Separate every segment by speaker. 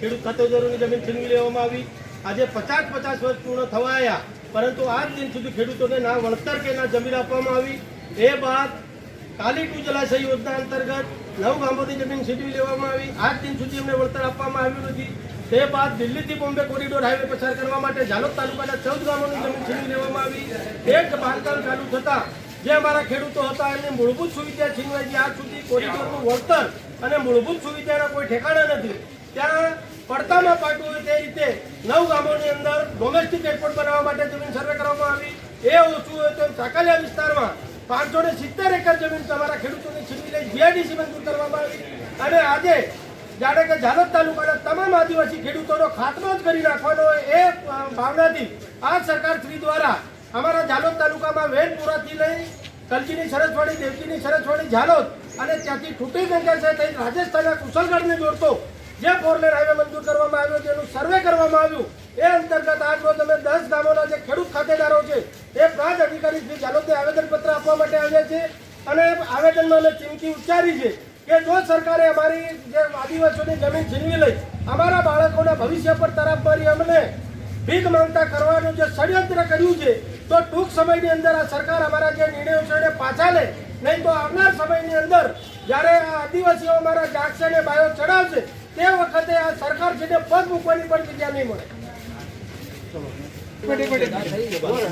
Speaker 1: ખેડૂત ખાતેદારોની જમીન છીનવી લેવામાં આવી. આજે પચાસ પચાસ વર્ષ પૂર્ણ થવાયા, પરંતુ આજ દિન સુધી ખેડૂતોને ના વળતર કે ના જમીન આપવામાં આવી. એ બાદ કાલી ટુ જલાશય યોજના અંતર્ગત નવ ગામોની જમીન છીનવી લેવામાં આવી. આજ દિન સુધી એમને વળતર આપવામાં આવ્યું નથી. તે બાદ દિલ્હીથી બોમ્બે કોરિડોર હાઈવે પસાર કરવા માટે જાલોદ તાલુકાના ચૌદ ગામોની જમીન છીનવી લેવામાં આવી. એક બાંધકામ ચાલુ થતાં જે અમારા ખેડૂતો હતા, એમની મૂળભૂત સુવિધા છીનવાઈ આજ સુધી કોરિડોરનું વળતર અને મૂળભૂત સુવિધાના કોઈ ઠેકાણા નથી. ત્યાં પડતામાં પાટું હોય તે રીતે નવ ગામોની અંદર ડોમેસ્ટિક એરપોર્ટ બનાવવા માટે જમીન સર્વે કરવામાં આવી. એ ઓછું હોય તો ચાકલિયા વિસ્તારમાં પાંચસો ને સિત્તેર એકર જમીન તમારા ખેડૂતોને છીનવી લઈ જીઆઈડીસી મંજૂર કરવામાં આવી. અને આજે જાણે કે જાલોદ તાલુકાના તમામ આદિવાસી ખેડૂતોનો ખાતમો જ કરી નાખવાનો એ ભાવનાથી આ સરકાર શ્રી દ્વારા અમારા જાલોદ તાલુકામાં વેનપુરાથી લઈ કલજીની સરસવાડી દેવજીની સરસવાડી જાલોદ અને ત્યાંથી ઠૂટી છે થઈ રાજસ્થાનના કુશલગઢને જોડતો જે ફોરલેન હાઈવે મંજૂર કરવામાં આવ્યો છે, એનું સર્વે કરવામાં આવ્યું. એ અંતર્ગત આજ રોજ અમે દસ ગામોના જે ખેડૂત ખાતેદારો છે, એ પ્રાંત અધિકારી શ્રી જાલોદને આવેદનપત્ર આપવા માટે આવ્યા છે. અને આવેદનમાં અમે ચીમકી ઉચ્ચારી છે કે જો સરકારે અમારી જે આદિવાસીઓની જમીન છીનવી લઈ, અમારા બાળકોના ભવિષ્ય પર તરફ મારી અમને ભીખ માંગતા કરવાનું જે ષડયંત્ર કર્યું છે, તો ટૂંક સમયની અંદર આ સરકાર અમારા જે નિર્ણયો છે એને પાછા લે. નહીં તો આવનાર સમયની અંદર જ્યારે આ આદિવાસીઓ અમારા જાગશે ને બાયો ચડાવશે તે વખતે આ સરકાર છે તે પગ મૂકવાની પણ જગ્યા નહીં મળે.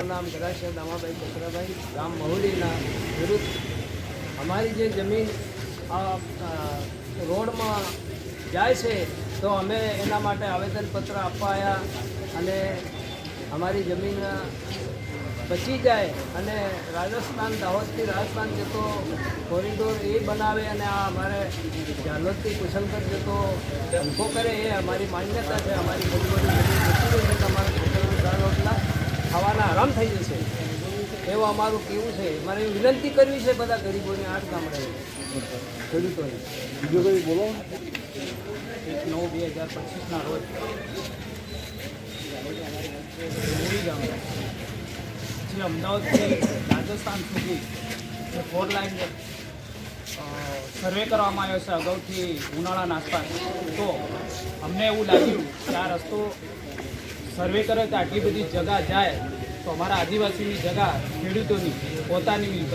Speaker 2: નામ દામાભાઈ ચક્રભાઈ ગામ મહુલીના વિરુદ્ધ અમારી જે જમીન રોડમાં જાય છે તો અમે એના માટે આવેદનપત્ર આપવા આવ્યા અને અમારી જમીન બચી જાય અને રાજસ્થાન દાહોદથી રાજસ્થાન જતો કોરિડોર એ બનાવે અને આ અમારે જાલોદથી કુશલગઢ જતો ધંધો કરે એ અમારી માન્યતા છે અમારી બધી બધી બચી ગઈ છે તો છોકરાઓ ચાર રોટલા ખાવાના આરામ થઈ જશે. એવું અમારું કેવું છે. મારે વિનંતી કરવી છે બધા ગરીબોને આઠ ગામડે ખેડૂતોને
Speaker 3: બીજું કોઈ બોલો?
Speaker 2: એક નવ બે હજાર પચીસના રોજ. મૂળી ગામડે જે અમદાવાદથી રાજસ્થાન સુધી ફોર લાઈન સર્વે કરવામાં આવ્યો છે અગાઉથી ઉનાળાના આસપાસ. તો અમને એવું લાગ્યું કે આ રસ્તો સર્વે કરે તો આટલી બધી જગા જાય, તો અમારા આદિવાસીની જગા ખેડૂતોની, પોતાની મિલકત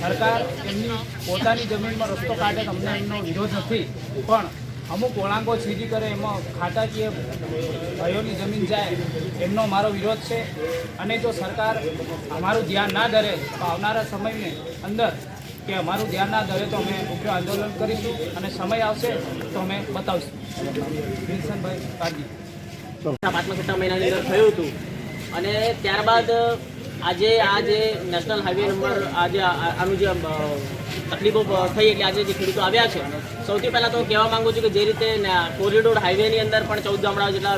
Speaker 2: સરકાર એમની પોતાની જમીનમાં રસ્તો કાઢે અમને એમનો વિરોધ નથી. પણ અમુક વળાંકો સીધી કરે, એમાં ખાતાકીય ભાઈઓની જમીન જાય, એમનો મારો વિરોધ છે. અને જો સરકાર અમારું ધ્યાન ના ધરે, તો આવનારા સમયની અંદર કે અમારું ધ્યાન ના ધરે તો અમે ઉગ્ર આંદોલન કરીશું અને સમય આવશે તો અમે બતાવશું. વિલ્સનભાઈ કાળજી
Speaker 4: પાંચમા છઠ્ઠા મહિનાની અંદર થયું હતું. અને ત્યારબાદ આજે આ જે નેશનલ હાઈવે નંબર, આજે આનું જે તકલીફો થઈ એટલે આજે જે ખેડૂતો આવ્યા છે. સૌથી પહેલાં તો કહેવા માંગુ છું કે જે રીતે કોરિડોર હાઈવેની અંદર પણ ચૌદ ગામડાઓ જેટલા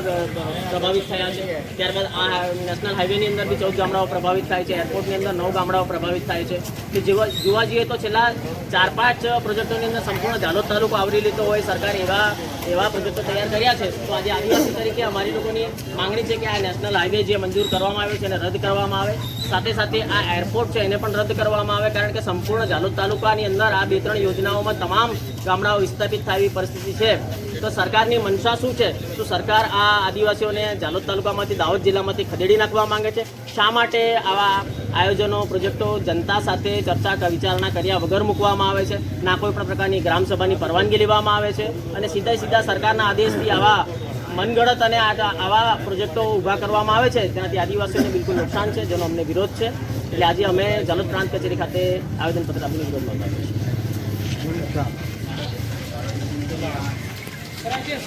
Speaker 4: પ્રભાવિત થયા છે, ત્યારબાદ આ નેશનલ હાઈવેની અંદર બી ચૌદ ગામડાઓ પ્રભાવિત થાય છે, એરપોર્ટની અંદર નવ ગામડાઓ પ્રભાવિત થાય છે. કે જેવા, જોવા જઈએ તો છેલ્લા ચાર, પાંચ પ્રોજેક્ટોની અંદર સંપૂર્ણ જાલોદ તાલુકો આવરી લીધો હોય, સરકાર એવા એવા પ્રોજેક્ટો તૈયાર કર્યા છે. તો આજે આદિવાસી તરીકે અમારી લોકોની માંગણી છે કે આ નેશનલ હાઈવે જે મંજૂર કરવામાં આવ્યો છે, એને રદ કરવામાં આવે. સાથે સાથે આ એરપોર્ટ છે, એને પણ રદ કરવામાં આવે, કારણ કે સંપૂર્ણ જાલોદ તાલુકાની અંદર આ બે ત્રણ યોજનાઓમાં તમામ ગામડાઓ વિસ્થાપિત થાય એવી પરિસ્થિતિ છે. તો સરકારની મનસા શું છે? શું સરકાર આ આદિવાસીઓને જાલોદ તાલુકામાંથી દાહોદ જિલ્લામાંથી ખદેડી નાખવા માંગે છે. શા માટે આવા આયોજનો, પ્રોજેક્ટો જનતા સાથે ચર્ચા વિચારણા કર્યા વગર મૂકવામાં આવે છે? ના કોઈ પણ પ્રકારની ગ્રામસભાની પરવાનગી લેવામાં આવે છે? અને સીધા સીધા સરકારના આદેશથી આવા મનગળત અને આવા પ્રોજેક્ટો ઊભા કરવામાં આવે છે? તેનાથી આદિવાસીઓને બિલકુલ નુકસાન છે, જેનો અમને વિરોધ છે. એટલે આજે અમે જલોદ પ્રાંત કચેરી ખાતે આવેદનપત્ર આપીને વિરોધ નોંધાવ્યો છે.